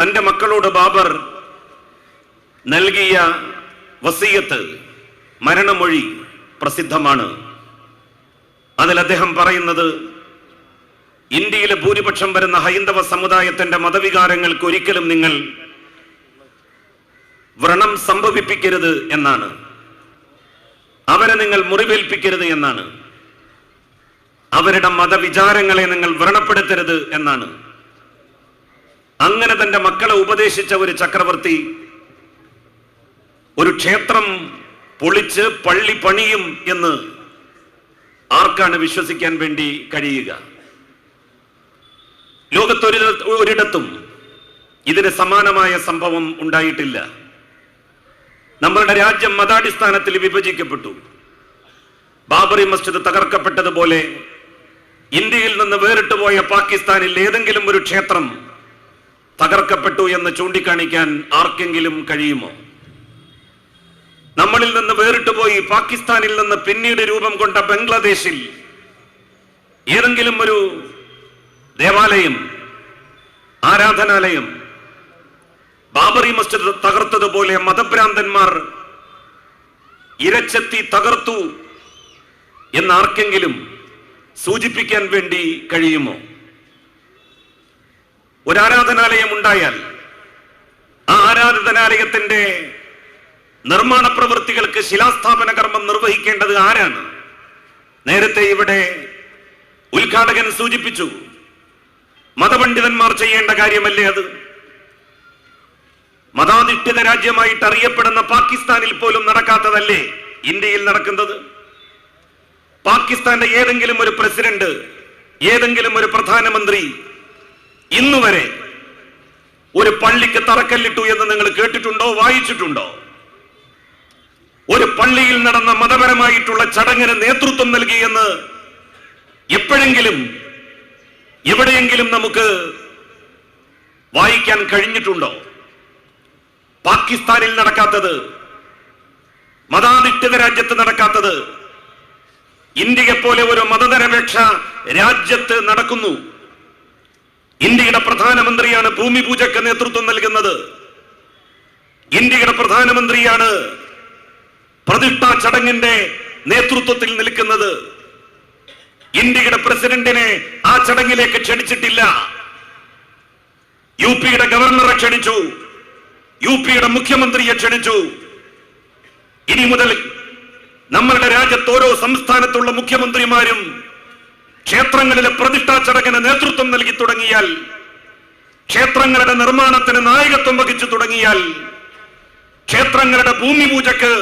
തന്റെ മക്കളോട് ബാബർ നൽകിയ വസീയത്ത് മരണമൊഴി പ്രസിദ്ധമാണ്. അതിൽ അദ്ദേഹം പറയുന്നത് ഇന്ത്യയിലെ ഭൂരിപക്ഷം വരുന്ന ഹൈന്ദവ സമുദായത്തിന്റെ മതവികാരങ്ങൾക്ക് ഒരിക്കലും നിങ്ങൾ വ്രണം സംഭവിപ്പിക്കരുത് എന്നാണ്. അവരെ നിങ്ങൾ മുറിവേൽപ്പിക്കരുത് എന്നാണ്. അവരുടെ മതവിചാരങ്ങളെ നിങ്ങൾ വ്രണപ്പെടുത്തരുത് എന്നാണ്. അങ്ങനെ തന്റെ മക്കളെ ഉപദേശിച്ച ഒരു ചക്രവർത്തി ഒരു ക്ഷേത്രം പൊളിച്ച് പള്ളി പണിയും എന്ന് ആർക്കാണ് വിശ്വസിക്കാൻ വേണ്ടി കഴിയുക? ലോകത്തൊരു ഒരിടത്തും ഇതിന് സമാനമായ സംഭവം ഉണ്ടായിട്ടില്ല. നമ്മളുടെ രാജ്യം മതാടിസ്ഥാനത്തിൽ വിഭജിക്കപ്പെട്ടു. ബാബറി മസ്ജിദ് തകർക്കപ്പെട്ടതുപോലെ ഇന്ത്യയിൽ നിന്ന് വേറിട്ടുപോയ പാകിസ്ഥാനിൽ ഏതെങ്കിലും ഒരു ക്ഷേത്രം തകർക്കപ്പെട്ടു എന്ന് ചൂണ്ടിക്കാണിക്കാൻ ആർക്കെങ്കിലും കഴിയുമോ? നമ്മളിൽ നിന്ന് വേറിട്ട് പോയി പാകിസ്ഥാനിൽ നിന്ന് പിന്നീട് രൂപം കൊണ്ട ബംഗ്ലാദേശിൽ ഏതെങ്കിലും ഒരു ദേവാലയം ആരാധനാലയം ബാബറി മസ്ജിദ് തകർത്തതുപോലെ മതഭ്രാന്തന്മാർ ഇരച്ചെത്തി തകർത്തു എന്നാർക്കെങ്കിലും സൂചിപ്പിക്കാൻ വേണ്ടി കഴിയുമോ? ഒരു ആരാധനാലയം ഉണ്ടായാൽ ആ ആരാധനാലയത്തിന്റെ നിർമ്മാണ പ്രവൃത്തികൾക്ക് ശിലാസ്ഥാപന കർമ്മം നിർവഹിക്കേണ്ടത് ആരാണ്? നേരത്തെ ഇവിടെ ഉദ്ഘാടകൻ സൂചിപ്പിച്ചു മതപണ്ഡിതന്മാർ ചെയ്യേണ്ട കാര്യമല്ലേ അത്? മതാധിഷ്ഠിത രാജ്യമായിട്ട് അറിയപ്പെടുന്ന പാകിസ്ഥാനിൽ പോലും നടക്കാത്തതല്ലേ ഇന്ത്യയിൽ നടക്കുന്നത്? പാകിസ്ഥാന്റെ ഏതെങ്കിലും ഒരു പ്രസിഡന്റ് ഏതെങ്കിലും ഒരു പ്രധാനമന്ത്രി ഇന്നുവരെ ഒരു പള്ളിക്ക് തറക്കല്ലിട്ടു എന്ന് നിങ്ങൾ കേട്ടിട്ടുണ്ടോ വായിച്ചിട്ടുണ്ടോ? ഒരു പള്ളിയിൽ നടന്ന മതപരമായിട്ടുള്ള ചടങ്ങിന് നേതൃത്വം നൽകി എന്ന് എപ്പോഴെങ്കിലും എവിടെയെങ്കിലും നമുക്ക് വായിക്കാൻ കഴിഞ്ഞിട്ടുണ്ടോ? പാകിസ്ഥാനിൽ നടക്കാത്തത് മതാധിഷ്ഠിത രാജ്യത്ത് നടക്കാത്തത് ഇന്ത്യയെ പോലെ ഒരു മതനിരപേക്ഷ രാജ്യത്ത് നടക്കുന്നു. ഇന്ത്യയുടെ പ്രധാനമന്ത്രിയാണ് ഭൂമി പൂജയ്ക്ക് നേതൃത്വം നൽകുന്നത്. ഇന്ത്യയുടെ പ്രധാനമന്ത്രിയാണ് പ്രതിഷ്ഠാ ചടങ്ങിന്റെ നേതൃത്വത്തിൽ നിൽക്കുന്നത്. ഇന്ത്യയുടെ പ്രസിഡന്റിനെ ആ ചടങ്ങിലേക്ക് ക്ഷണിച്ചിട്ടില്ല. യു പിയുടെ ഗവർണറെ ക്ഷണിച്ചു. യു പിയുടെ മുഖ്യമന്ത്രിയെ ക്ഷണിച്ചു. ഇനി മുതൽ നമ്മളുടെ രാജ്യത്ത് ഓരോ സംസ്ഥാനത്തുള്ള മുഖ്യമന്ത്രിമാരും ക്ഷേത്രങ്ങളിലെ പ്രതിഷ്ഠാ ചടങ്ങിന് നേതൃത്വം നൽകി തുടങ്ങിയാൽ ക്ഷേത്രങ്ങളുടെ നിർമ്മാണത്തിന് നായകത്വം വഹിച്ചു തുടങ്ങിയാൽ ക്ഷേത്രങ്ങളുടെ ഭൂമി പൂജക്ക്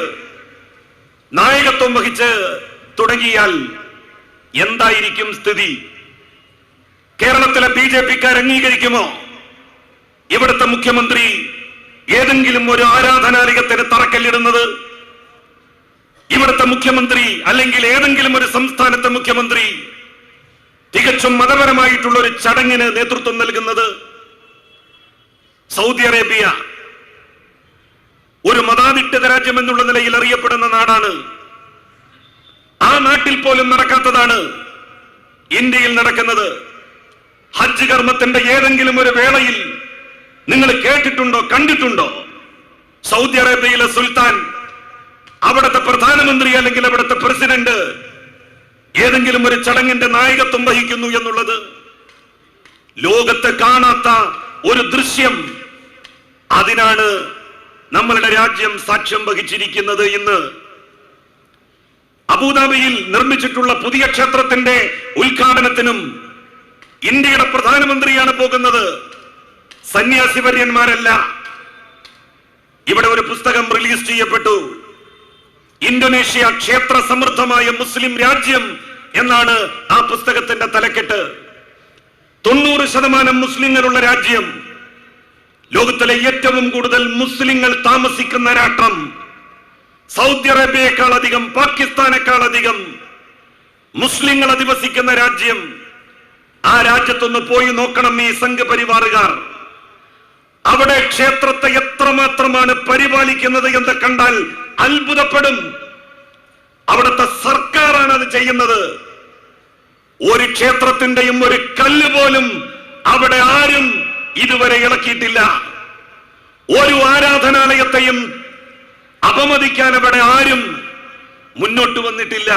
നായകത്വം വഹിച്ച് തുടങ്ങിയാൽ എന്തായിരിക്കും സ്ഥിതി? കേരളത്തിലെ ബി ജെ പിക്കാർ അംഗീകരിക്കുമോ? ഇവിടുത്തെ മുഖ്യമന്ത്രി ഏതെങ്കിലും ഒരു ആരാധനാലയത്തിന് തറക്കല്ലിടുന്നത്? ഇവിടുത്തെ മുഖ്യമന്ത്രി അല്ലെങ്കിൽ ഏതെങ്കിലും ഒരു സംസ്ഥാനത്തെ മുഖ്യമന്ത്രി തികച്ചും മതപരമായിട്ടുള്ള ഒരു ചടങ്ങിന് നേതൃത്വം നൽകുന്നത് സൗദി അറേബ്യ. ഒരു മതാധിഷ്ഠിത രാജ്യം എന്നുള്ള നിലയിൽ അറിയപ്പെടുന്ന നാടാണ്. ആ നാട്ടിൽ പോലും നടക്കാത്തതാണ് ഇന്ത്യയിൽ നടക്കുന്നത്. ഹജ്ജ് കർമ്മത്തിന്റെ ഏതെങ്കിലും ഒരു വേളയിൽ നിങ്ങൾ കേട്ടിട്ടുണ്ടോ കണ്ടിട്ടുണ്ടോ? സൗദി അറേബ്യയിലെ സുൽത്താൻ അവിടുത്തെ പ്രധാനമന്ത്രി അല്ലെങ്കിൽ അവിടുത്തെ പ്രസിഡന്റ് ഏതെങ്കിലും ഒരു ചടങ്ങിന്റെ നായകത്വം വഹിക്കുന്നു എന്നുള്ളത് ലോകത്തെ കാണാത്ത ഒരു ദൃശ്യം. അതിനാണ് നമ്മളുടെ രാജ്യം സാക്ഷ്യം വഹിച്ചിരിക്കുന്നത് ഇന്ന്. അബുദാബിയിൽ നിർമ്മിച്ചിട്ടുള്ള പുതിയ ക്ഷേത്രത്തിന്റെ ഉദ്ഘാടനത്തിനും ഇന്ത്യയുടെ പ്രധാനമന്ത്രിയാണ് പോകുന്നത്. സന്യാസിവര്യന്മാരല്ല ഇവിടെ ഒരു പുസ്തകം റിലീസ് ചെയ്യപ്പെട്ടു. ഇന്തോനേഷ്യ ക്ഷേത്ര സമൃദ്ധമായ മുസ്ലിം രാജ്യം എന്നാണ് ആ പുസ്തകത്തിന്റെ തലക്കെട്ട്. തൊണ്ണൂറ് ശതമാനം മുസ്ലിങ്ങളുള്ള രാജ്യം ലോകത്തിലെ ഏറ്റവും കൂടുതൽ മുസ്ലിങ്ങൾ താമസിക്കുന്ന രാഷ്ട്രം സൗദി അറേബ്യയെക്കാൾ അധികം പാകിസ്ഥാനേക്കാൾ അധികം മുസ്ലിങ്ങൾ അധിവസിക്കുന്ന രാജ്യം ആ രാജ്യത്തൊന്ന് പോയി നോക്കണം ഈ സംഘപരിവാറുകാർ. അവിടെ ക്ഷേത്രത്തെ എത്രമാത്രമാണ് പരിപാലിക്കുന്നത് എന്ന് കണ്ടാൽ അത്ഭുതപ്പെടും. അവിടുത്തെ സർക്കാരാണ് അത് ചെയ്യുന്നത്. ഒരു ക്ഷേത്രത്തിന്റെയും ഒരു കല്ല് പോലും അവിടെ ആരും ഇതുവരെ ഇളക്കിയിട്ടില്ല. ഒരു ആരാധനാലയത്തെയും അപമതിക്കാൻ അവിടെ ആരും മുന്നോട്ട് വന്നിട്ടില്ല.